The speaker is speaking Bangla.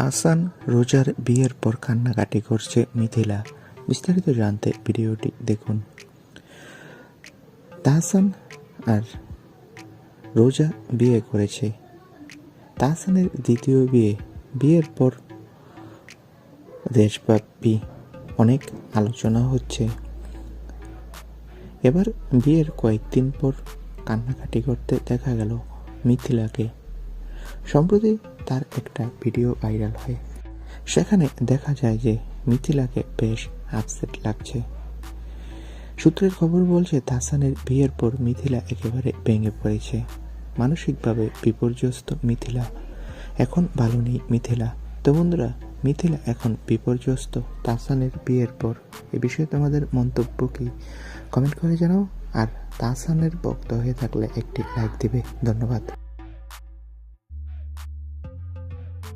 তাহসান রোজার বিয়ের পর কান্নাকাটি করছে মিথিলা। বিস্তারিত জানতে ভিডিওটি দেখুন। তাহসান আর রোজা বিয়ে করেছে। তাহসানের দ্বিতীয় বিয়ে, বিয়ের পর দেশব্যাপী অনেক আলোচনা হচ্ছে। এবার বিয়ের কয়েকদিন পর কান্নাকাটি করতে দেখা গেল মিথিলাকে। সম্প্রতি তার একটা ভিডিও ভাইরাল হয়। সেখানে দেখা যায় যে মিথিলাকে বেশ আপসেট লাগছে। সূত্রের খবর বলছে তাসানের বিয়ের পর মিথিলা একেবারে ভেঙে পড়েছে। মানসিকভাবে বিপর্যস্ত মিথিলা। এখন ভালো নেই মিথিলা। তো বন্ধুরা, মিথিলা এখন বিপর্যস্ত তাসানের বিয়ের পর। এ বিষয়ে তোমাদের মন্তব্য কি? কমেন্ট করে জানাও। আর তাসানের ভক্ত হয়ে থাকলে একটি লাইক দিবে। ধন্যবাদ।